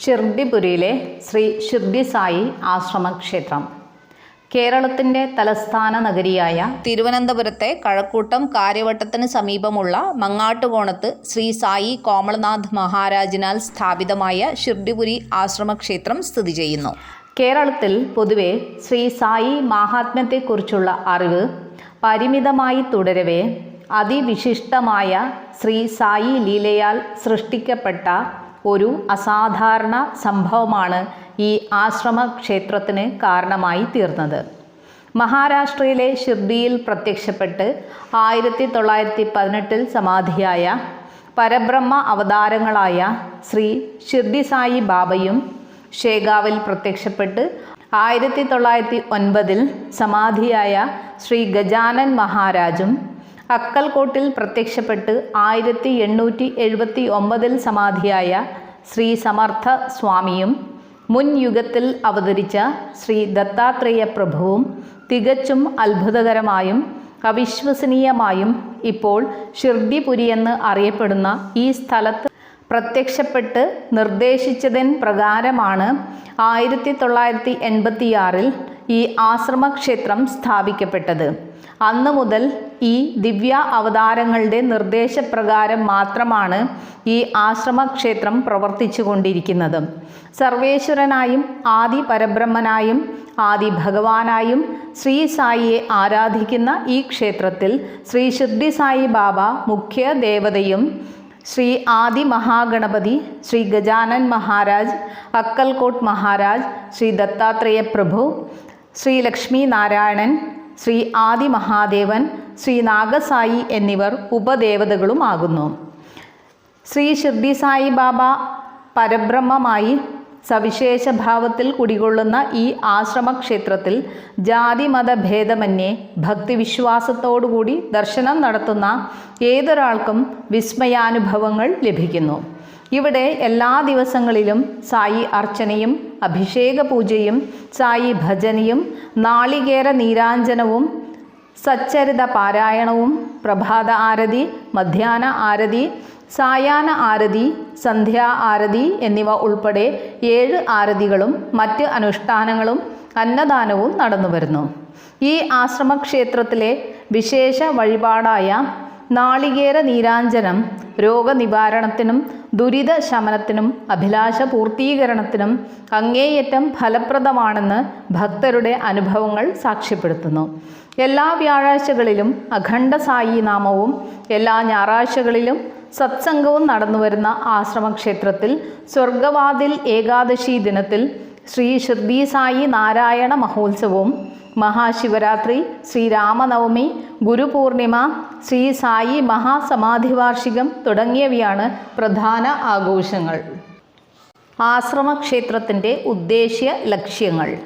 ഷിർഡിപുരിയിലെ ശ്രീ ഷിർഡി സായി ആശ്രമക്ഷേത്രം. കേരളത്തിന്റെ തലസ്ഥാന നഗരിയായ തിരുവനന്തപുരത്തെ കഴക്കൂട്ടം കാര്യവട്ടത്തിന് സമീപമുള്ള മങ്ങാട്ടുകോണത്ത് ശ്രീ സായി കോമളനാഥ് മഹാരാജിനാൽ സ്ഥാപിതമായ ഷിർഡിപുരി ആശ്രമക്ഷേത്രം സ്ഥിതി ചെയ്യുന്നു. കേരളത്തിൽ പൊതുവെ ശ്രീ സായി മാഹാത്മ്യത്തെക്കുറിച്ചുള്ള അറിവ് പരിമിതമായി തുടരവേ അതിവിശിഷ്ടമായ ശ്രീ സായി ലീലയാൽ സൃഷ്ടിക്കപ്പെട്ട ഒരു അസാധാരണ സംഭവമാണ് ഈ ആശ്രമ ക്ഷേത്രത്തിന് കാരണമായി തീർന്നത്. മഹാരാഷ്ട്രയിലെ ഷിർഡിയിൽ പ്രത്യക്ഷപ്പെട്ട് ആയിരത്തി തൊള്ളായിരത്തി പതിനെട്ടിൽ സമാധിയായ പരബ്രഹ്മ അവതാരങ്ങളായ ശ്രീ ഷിർഡി സായി ബാബയും ഷേഗാവിൽ പ്രത്യക്ഷപ്പെട്ട് ആയിരത്തി തൊള്ളായിരത്തി ഒൻപതിൽ സമാധിയായ ശ്രീ ഗജാനൻ മഹാരാജും അക്കൽകോട്ടിൽ പ്രത്യക്ഷപ്പെട്ട് ആയിരത്തി എണ്ണൂറ്റി എഴുപത്തി ഒമ്പതിൽ സമാധിയായ ശ്രീ സമർത്ഥ സ്വാമിയും മുൻ യുഗത്തിൽ അവതരിച്ച ശ്രീ ദത്താത്രേയ പ്രഭുവും തികച്ചും അത്ഭുതകരമായും അവിശ്വസനീയമായും ഇപ്പോൾ ഷിർഡിപുരി എന്ന് അറിയപ്പെടുന്ന ഈ സ്ഥലത്ത് പ്രത്യക്ഷപ്പെട്ട് നിർദ്ദേശിച്ചതിൻ പ്രകാരമാണ് ആയിരത്തി തൊള്ളായിരത്തി എൺപത്തിയാറിൽ ഈ ആശ്രമക്ഷേത്രം സ്ഥാപിക്കപ്പെട്ടത്. അന്നു മുതൽ ഈ ദിവ്യ അവതാരങ്ങളുടെ നിർദ്ദേശപ്രകാരം മാത്രമാണ് ഈ ആശ്രമക്ഷേത്രം പ്രവർത്തിച്ചു കൊണ്ടിരിക്കുന്നത് സർവേശ്വരനായും ആദി പരബ്രഹ്മനായും ആദി ഭഗവാനായും ശ്രീ സായിയെ ആരാധിക്കുന്ന ഈ ക്ഷേത്രത്തിൽ ശ്രീ ഷിർഡി സായി ബാബ മുഖ്യ ദേവതയും ശ്രീ ആദി മഹാഗണപതി ശ്രീ ഗജാനൻ മഹാരാജ് അക്കൽകോട്ട് മഹാരാജ് ശ്രീ ദത്താത്രേയ പ്രഭു ശ്രീ ലക്ഷ്മി നാരായണൻ ശ്രീ ആദി മഹാദേവൻ ശ്രീ നാഗസായി എന്നിവർ ഉപദേവതകളുമാകുന്നു. ശ്രീ ഷിർഡി സായി ബാബ പരബ്രഹ്മമായി സവിശേഷ ഭാവത്തിൽ കുടികൊള്ളുന്ന ഈ ആശ്രമക്ഷേത്രത്തിൽ ജാതിമത ഭേദമന്യേ ഭക്തിവിശ്വാസത്തോടുകൂടി ദർശനം നടത്തുന്ന ഏതൊരാൾക്കും വിസ്മയാനുഭവങ്ങൾ ലഭിക്കുന്നു. ഇവിടെ എല്ലാ ദിവസങ്ങളിലും സായി അർച്ചനയും അഭിഷേക പൂജയും സായി ഭജനയും നാളികേര നീരാഞ്ജനവും സച്ചരിത പാരായണവും പ്രഭാത ആരതി മധ്യാന ആരതി സായാഹ്ന ആരതി സന്ധ്യാ ആരതി എന്നിവ ഉൾപ്പെടെ ഏഴ് ആരതികളും മറ്റ് അനുഷ്ഠാനങ്ങളും അന്നദാനവും നടന്നു വരുന്നു ഈ ആശ്രമക്ഷേത്രത്തിലെ വിശേഷ വഴിപാടായ നാളികേര നീരാഞ്ജനം രോഗനിവാരണത്തിനും ദുരിത ശമനത്തിനും അഭിലാഷ പൂർത്തീകരണത്തിനും അങ്ങേയറ്റം ഫലപ്രദമാണെന്ന് ഭക്തരുടെ അനുഭവങ്ങൾ സാക്ഷ്യപ്പെടുത്തുന്നു. എല്ലാ വ്യാഴാഴ്ചകളിലും അഖണ്ഡ സായി നാമവും എല്ലാ ഞായറാഴ്ചകളിലും സത്സംഗവും നടന്നുവരുന്ന ആശ്രമക്ഷേത്രത്തിൽ സ്വർഗവാതിൽ ഏകാദശി ദിനത്തിൽ ശ്രീ ഷിർദി സായി നാരായണ മഹോത്സവവും മഹാശിവരാത്രി ശ്രീരാമനവമി ഗുരുപൂർണിമ ശ്രീ സായി മഹാസമാധി വാർഷികം തുടങ്ങിയവയാണ് പ്രധാന ആഘോഷങ്ങൾ. ആശ്രമക്ഷേത്രത്തിന്റെ ഉദ്ദേശ്യ ലക്ഷ്യങ്ങൾ.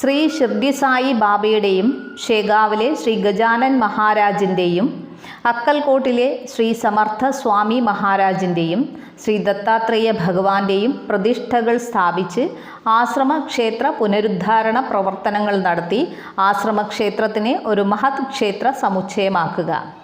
ശ്രീ ഷിർദി സായി ബാബയുടെയും ഷേഗാവിലെ ശ്രീ ഗജാനൻ മഹാരാജിന്റെയും അക്കൽകോട്ടിലെ ശ്രീ സമർത്ഥ സ്വാമി മഹാരാജിന്റെയും ശ്രീ ദത്താത്രേയ ഭഗവാന്റെയും പ്രതിഷ്ഠകൾ സ്ഥാപിച്ച് ആശ്രമക്ഷേത്ര പുനരുദ്ധാരണ പ്രവർത്തനങ്ങൾ നടത്തി ആശ്രമക്ഷേത്രത്തിനെ ഒരു മഹത് ക്ഷേത്ര സമുച്ചയമാക്കുക.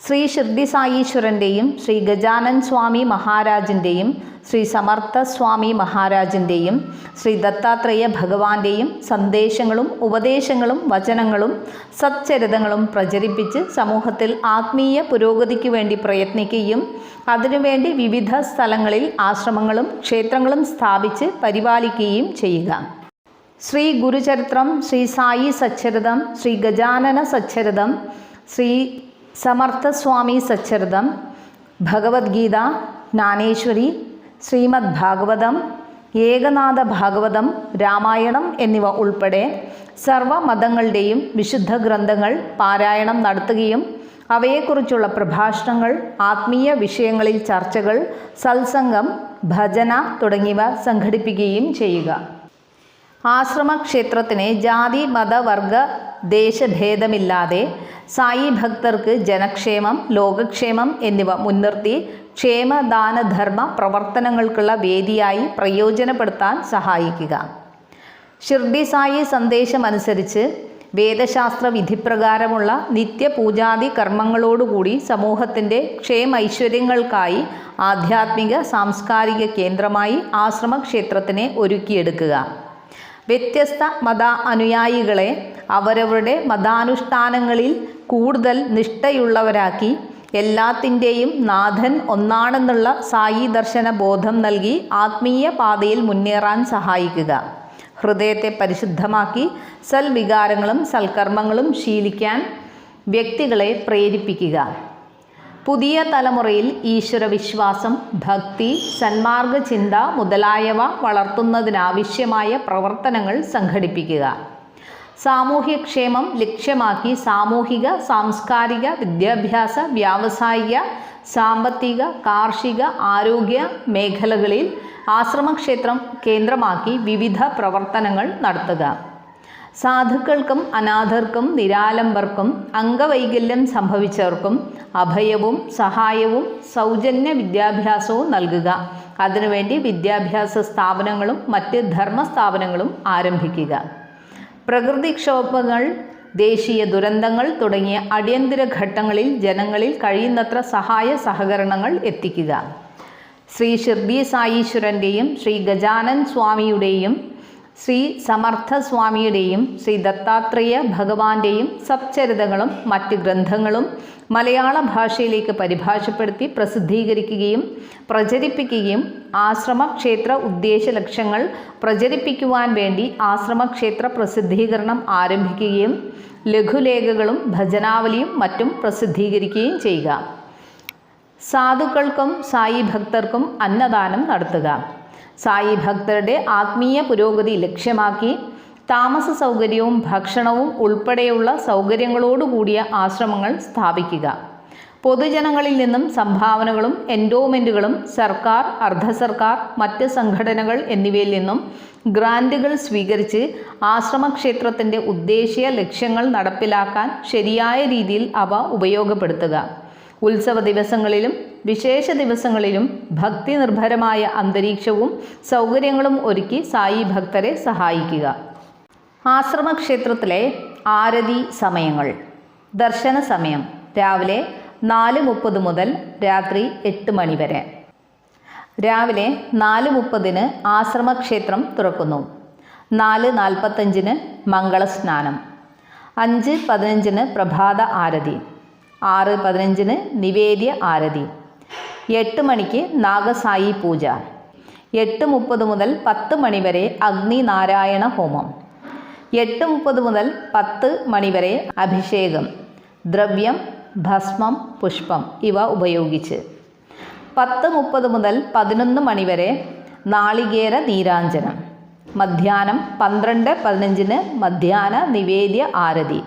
ശ്രീ ഷിർദി സായീശ്വരന്റെയും ശ്രീ ഗജാനൻ സ്വാമി മഹാരാജിന്റെയും ശ്രീ സമർത്ഥ സ്വാമി മഹാരാജിന്റെയും ശ്രീ ദത്താത്രേയ ഭഗവാന്റെയും സന്ദേശങ്ങളും ഉപദേശങ്ങളും വചനങ്ങളും സച്ചരിതങ്ങളും പ്രചരിപ്പിച്ച് സമൂഹത്തിൽ ആത്മീയ പുരോഗതിക്ക് വേണ്ടി പ്രയത്നിക്കുകയും അതിനുവേണ്ടി വിവിധ സ്ഥലങ്ങളിൽ ആശ്രമങ്ങളും ക്ഷേത്രങ്ങളും സ്ഥാപിച്ച് പരിപാലിക്കുകയും ചെയ്യുക. ശ്രീ ഗുരുചരിത്രം ശ്രീ സായി സച്ചരിതം ശ്രീ ഗജാനന സച്ചരിതം ശ്രീ സമർത്ഥസ്വാമി സച്ചരിതം ഭഗവത്ഗീത ജ്ഞാനേശ്വരി ശ്രീമദ് ഭാഗവതം ഏകനാഥ ഭാഗവതം രാമായണം എന്നിവ ഉൾപ്പെടെ സർവമതങ്ങളുടെയും വിശുദ്ധ ഗ്രന്ഥങ്ങൾ പാരായണം നടത്തുകയും അവയെക്കുറിച്ചുള്ള പ്രഭാഷണങ്ങൾ ആത്മീയ വിഷയങ്ങളിൽ ചർച്ചകൾ സത്സംഗം ഭജന തുടങ്ങിയവ സംഘടിപ്പിക്കുകയും ചെയ്യുക. ആശ്രമക്ഷേത്രത്തിന് ജാതി മതവർഗ ദേശഭേദമില്ലാതെ സായി ഭക്തർക്ക് ജനക്ഷേമം ലോകക്ഷേമം എന്നിവ മുൻനിർത്തി ക്ഷേമദാനധർമ്മ പ്രവർത്തനങ്ങൾക്കുള്ള വേദിയായി പ്രയോജനപ്പെടുത്താൻ സഹായിക്കുക. ഷിർഡി സായി സന്ദേശമനുസരിച്ച് വേദശാസ്ത്ര വിധിപ്രകാരമുള്ള നിത്യപൂജാതി കർമ്മങ്ങളോടുകൂടി സമൂഹത്തിന്റെ ക്ഷേമൈശ്വര്യങ്ങൾക്കായി ആധ്യാത്മിക സാംസ്കാരിക കേന്ദ്രമായി ആശ്രമക്ഷേത്രത്തിനെ ഒരുക്കിയെടുക്കുക. വ്യത്യസ്ത മത അനുയായികളെ അവരവരുടെ മതാനുഷ്ഠാനങ്ങളിൽ കൂടുതൽ നിഷ്ഠയുള്ളവരാക്കി എല്ലാത്തിന്റെയും നാഥൻ ഒന്നാണെന്നുള്ള സായി ദർശന ബോധം നൽകി ആത്മീയ പാതയിൽ മുന്നേറാൻ സഹായിക്കുക. ഹൃദയത്തെ പരിശുദ്ധമാക്കി സൽവികാരങ്ങളും സൽക്കർമ്മങ്ങളും ശീലിക്കാൻ വ്യക്തികളെ പ്രേരിപ്പിക്കുക. പുതിയ തലമുറയിൽ ഈശ്വരവിശ്വാസം ഭക്തി സന്മാർഗ ചിന്ത മുതലായവ വളർത്തുന്നതിനാവശ്യമായ പ്രവർത്തനങ്ങൾ സംഘടിപ്പിക്കുക. സാമൂഹ്യക്ഷേമം ലക്ഷ്യമാക്കി സാമൂഹിക സാംസ്കാരിക വിദ്യാഭ്യാസ വ്യാവസായിക സാമ്പത്തിക കാർഷിക ആരോഗ്യ മേഖലകളിൽ ആശ്രമക്ഷേത്രം കേന്ദ്രമാക്കി വിവിധ പ്രവർത്തനങ്ങൾ നടത്തുക. സാധുക്കൾക്കും അനാഥർക്കും നിരാലംബർക്കും അംഗവൈകല്യം സംഭവിച്ചവർക്കും അഭയവും സഹായവും സൗജന്യ വിദ്യാഭ്യാസവും നൽകുക. അതിനുവേണ്ടി വിദ്യാഭ്യാസ സ്ഥാപനങ്ങളും മറ്റ് ധർമ്മ സ്ഥാപനങ്ങളും ആരംഭിക്കുക. പ്രകൃതിക്ഷോഭങ്ങൾ ദേശീയ ദുരന്തങ്ങൾ തുടങ്ങിയ അടിയന്തര ഘട്ടങ്ങളിൽ ജനങ്ങളിൽ കഴിയുന്നത്ര സഹായ സഹകരണങ്ങൾ എത്തിക്കുക. ശ്രീ ഷിർദി സായീശ്വരന്റെയും ശ്രീ ഗജാനൻ സ്വാമിയുടെയും ശ്രീ സമർത്ഥസ്വാമിയുടെയും ശ്രീ ദത്താത്രേയ ഭഗവാന്റെയും സച്ചരിതകളും മറ്റ് ഗ്രന്ഥങ്ങളും മലയാള ഭാഷയിലേക്ക് പരിഭാഷപ്പെടുത്തി പ്രസിദ്ധീകരിക്കുകയും പ്രചരിപ്പിക്കുകയും ആശ്രമക്ഷേത്ര ഉദ്ദേശ ലക്ഷ്യങ്ങൾ പ്രചരിപ്പിക്കുവാൻ വേണ്ടി ആശ്രമക്ഷേത്ര പ്രസിദ്ധീകരണം ആരംഭിക്കുകയും ലഘുലേഖകളും ഭജനാവലിയും മറ്റും പ്രസിദ്ധീകരിക്കുകയും ചെയ്യുക. സാധുക്കൾക്കും സായി ഭക്തർക്കും അന്നദാനം നടത്തുക. സായി ഭക്തരുടെ ആത്മീയ പുരോഗതി ലക്ഷ്യമാക്കി താമസ സൗകര്യവും ഭക്ഷണവും ഉൾപ്പെടെയുള്ള സൗകര്യങ്ങളോടുകൂടിയ ആശ്രമങ്ങൾ സ്ഥാപിക്കുക. പൊതുജനങ്ങളിൽ നിന്നും സംഭാവനകളും എൻഡോമെന്റുകളും സർക്കാർ അർദ്ധ സർക്കാർ മറ്റ് സംഘടനകൾ എന്നിവയിൽ നിന്നും ഗ്രാന്റുകൾ സ്വീകരിച്ച് ആശ്രമക്ഷേത്രത്തിന്റെ ഉദ്ദേശ്യ ലക്ഷ്യങ്ങൾ നടപ്പിലാക്കാൻ ശരിയായ രീതിയിൽ അവ ഉപയോഗപ്പെടുത്തുക. ഉത്സവ ദിവസങ്ങളിലും വിശേഷ ദിവസങ്ങളിലും ഭക്തി നിർഭരമായ അന്തരീക്ഷവും സൗകര്യങ്ങളും ഒരുക്കി സായി ഭക്തരെ സഹായിക്കുക. ആശ്രമക്ഷേത്രത്തിലെ ആരതി സമയങ്ങൾ. ദർശന സമയം. രാവിലെ നാല് മുപ്പത് മുതൽ രാത്രി എട്ട് മണി വരെ. രാവിലെ നാല് മുപ്പതിന് ആശ്രമക്ഷേത്രം തുറക്കുന്നു. നാല് നാൽപ്പത്തഞ്ചിന് മംഗളസ്നാനം. അഞ്ച് പതിനഞ്ചിന് പ്രഭാത ആരതി. ആറ് പതിനഞ്ചിന് നിവേദ്യ ആരതി. എട്ട് മണിക്ക് നാഗസായി പൂജ. എട്ട് മുപ്പത് മുതൽ പത്ത് മണി വരെ അഗ്നി നാരായണ ഹോമം. എട്ട് മുപ്പത് മുതൽ പത്ത് മണി വരെ അഭിഷേകം ദ്രവ്യം ഭസ്മം പുഷ്പം ഇവ ഉപയോഗിച്ച്. പത്ത് മുപ്പത് മുതൽ പതിനൊന്ന് മണി വരെ നാളികേര നീരാഞ്ജനം. മധ്യാഹ്നം പന്ത്രണ്ട് പതിനഞ്ചിന് മധ്യാഹ്ന നിവേദ്യ ആരതി.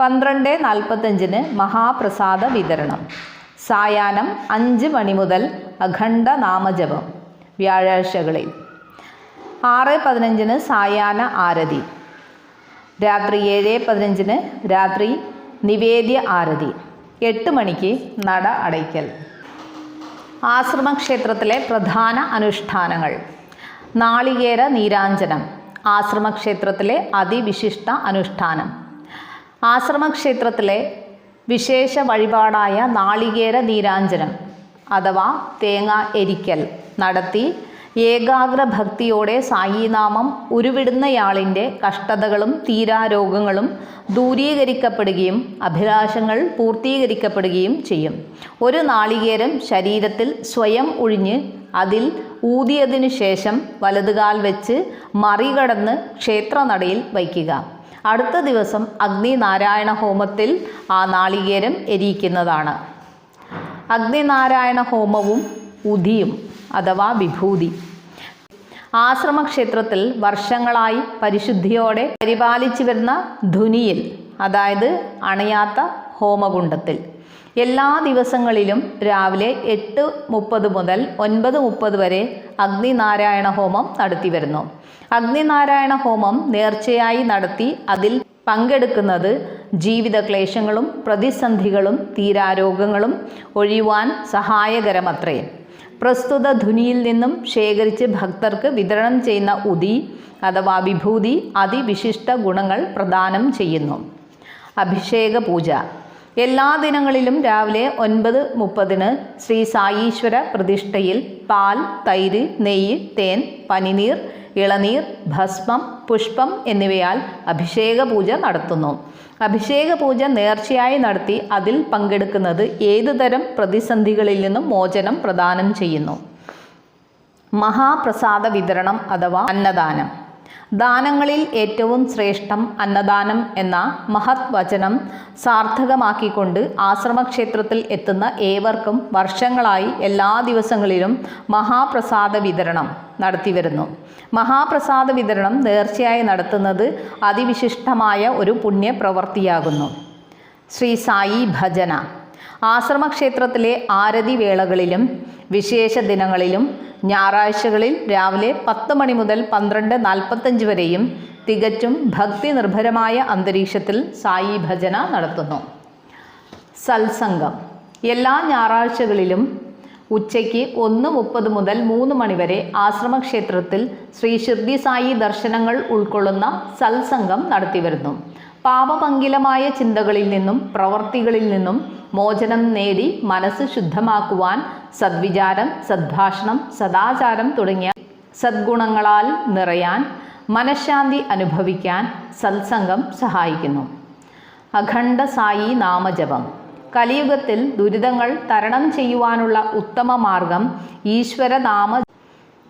പന്ത്രണ്ട് നാൽപ്പത്തഞ്ചിന് മഹാപ്രസാദ വിതരണം. സായാഹ്നം അഞ്ച് മണി മുതൽ അഖണ്ഡ നാമജപം. വ്യാഴാഴ്ചകളിൽ. ആറ് പതിനഞ്ചിന് സായാഹ്ന ആരതി. രാത്രി ഏഴ് പതിനഞ്ചിന് രാത്രി നിവേദ്യ ആരതി. എട്ട് മണിക്ക് നട അടയ്ക്കൽ. ആശ്രമക്ഷേത്രത്തിലെ പ്രധാന അനുഷ്ഠാനങ്ങൾ. നാളികേര നീരാഞ്ജനം. ആശ്രമക്ഷേത്രത്തിലെ അതിവിശിഷ്ട അനുഷ്ഠാനം. ആശ്രമക്ഷേത്രത്തിലെ വിശേഷ വഴിപാടായ നാളികേര നീരാഞ്ജനം അഥവാ തേങ്ങ എരിക്കൽ നടത്തി ഏകാഗ്ര ഭക്തിയോടെ സായിനാമം ഉരുവിടുന്നയാളിന്റെ കഷ്ടതകളും തീരാരോഗങ്ങളും ദൂരീകരിക്കപ്പെടുകയും അഭിലാഷങ്ങൾ പൂർത്തീകരിക്കപ്പെടുകയും ചെയ്യും. ഒരു നാളികേരം ശരീരത്തിൽ സ്വയം ഒഴിഞ്ഞ് അതിൽ ഊതിയതിനു ശേഷം വലതുകാൽ വെച്ച് മറികടന്ന് ക്ഷേത്രനടയിൽ വയ്ക്കുക. അടുത്ത ദിവസം അഗ്നിനാരായണ ഹോമത്തിൽ ആ നാളികേരം എരിയിക്കുന്നതാണ്. അഗ്നിനാരായണ ഹോമവും ഉദിയും അഥവാ വിഭൂതി. ആശ്രമക്ഷേത്രത്തിൽ വർഷങ്ങളായി പരിശുദ്ധിയോടെ പരിപാലിച്ചു വരുന്ന ധുനിയിൽ അതായത് അണയാത്ത ഹോമകുണ്ടത്തിൽ. എല്ലാ ദിവസങ്ങളിലും രാവിലെ എട്ട് മുപ്പത് മുതൽ ഒൻപത് മുപ്പത് വരെ അഗ്നിനാരായണ ഹോമം നടത്തി വരുന്നു. അഗ്നിനാരായണ ഹോമം നേർച്ചയായി നടത്തി അതിൽ പങ്കെടുക്കുന്നത് ജീവിത ക്ലേശങ്ങളും പ്രതിസന്ധികളും തീരാരോഗങ്ങളും ഒഴിയുവാൻ സഹായകരമത്രേ. പ്രസ്തുത ധുനിയിൽ നിന്നും ശേഖരിച്ച് ഭക്തർക്ക് വിതരണം ചെയ്യുന്ന ഉദി അഥവാ വിഭൂതി അതിവിശിഷ്ട ഗുണങ്ങൾ പ്രദാനം ചെയ്യുന്നു. അഭിഷേക പൂജ എല്ലാ ദിനങ്ങളിലും രാവിലെ ഒൻപത് മുപ്പതിന് ശ്രീ സായീശ്വര പ്രതിഷ്ഠയിൽ പാൽ തൈര് നെയ്യ് തേൻ പനിനീർ ഇളനീർ ഭസ്മം പുഷ്പം എന്നിവയാൽ അഭിഷേക പൂജ നടത്തുന്നു. അഭിഷേക പൂജ നേർച്ചയായി നടത്തി അതിൽ പങ്കെടുക്കുന്നത് ഏതുതരം പ്രതിസന്ധികളിൽ നിന്നും മോചനം പ്രദാനം ചെയ്യുന്നു? മഹാപ്രസാദ വിതരണം അഥവാ അന്നദാനം. ദാനങ്ങളിൽ ഏറ്റവും ശ്രേഷ്ഠം അന്നദാനം എന്ന മഹത് വചനം സാർത്ഥകമാക്കിക്കൊണ്ട് ആശ്രമക്ഷേത്രത്തിൽ എത്തുന്ന ഏവർക്കും വർഷങ്ങളായി എല്ലാ ദിവസങ്ങളിലും മഹാപ്രസാദ വിതരണം നടത്തിവരുന്നു. മഹാപ്രസാദ വിതരണം നേർച്ചയായി നടത്തുന്നത് അതിവിശിഷ്ടമായ ഒരു പുണ്യപ്രവൃത്തിയാകുന്നു ശ്രീ സായി ഭജന. ആശ്രമക്ഷേത്രത്തിലെ ആരതി വേളകളിലും വിശേഷ ദിനങ്ങളിലും ഞായറാഴ്ചകളിൽ രാവിലെ പത്ത് മണി മുതൽ പന്ത്രണ്ട് നാൽപ്പത്തഞ്ച് വരെയും തികച്ചും ഭക്തി നിർഭരമായ അന്തരീക്ഷത്തിൽ സായി ഭജന നടത്തുന്നു. സത്സംഗം. എല്ലാ ഞായറാഴ്ചകളിലും ഉച്ചയ്ക്ക് ഒന്ന് മുപ്പത് മുതൽ മൂന്ന് മണിവരെ ആശ്രമക്ഷേത്രത്തിൽ ശ്രീ ഷിർദി സായി ദർശനങ്ങൾ ഉൾക്കൊള്ളുന്ന സത്സംഗം നടത്തിവരുന്നു. പാപപങ്കിലമായ ചിന്തകളിൽ നിന്നും പ്രവർത്തികളിൽ നിന്നും മോചനം നേടി മനസ്സ് ശുദ്ധമാക്കുവാൻ സദ്വിചാരം സദ്ഭാഷണം സദാചാരം തുടങ്ങിയ സദ്ഗുണങ്ങളാൽ നിറയാൻ മനഃശാന്തി അനുഭവിക്കാൻ സത്സംഗം സഹായിക്കുന്നു. അഖണ്ഡ സായി നാമജപം. കലിയുഗത്തിൽ ദുരിതങ്ങൾ തരണം ചെയ്യുവാനുള്ള ഉത്തമ മാർഗം ഈശ്വരനാമ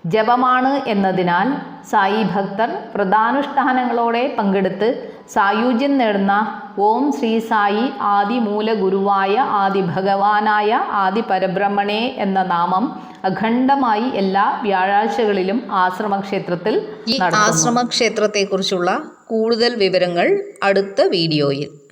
ജപമാണ് എന്നതിനാൽ സായി ഭക്തർ വ്രതാനുഷ്ഠാനങ്ങളോടെ പങ്കെടുത്ത് സായുജ്യം നേടുന്ന ഓം ശ്രീ സായി ആദിമൂല ഗുരുവായ ആദി ഭഗവാനായ ആദി പരബ്രഹ്മണേ എന്ന നാമം അഖണ്ഡമായി എല്ലാ വ്യാഴാഴ്ചകളിലും ആശ്രമക്ഷേത്രത്തിൽ ഈ ആശ്രമക്ഷേത്രത്തെക്കുറിച്ചുള്ള കൂടുതൽ വിവരങ്ങൾ അടുത്ത വീഡിയോയിൽ.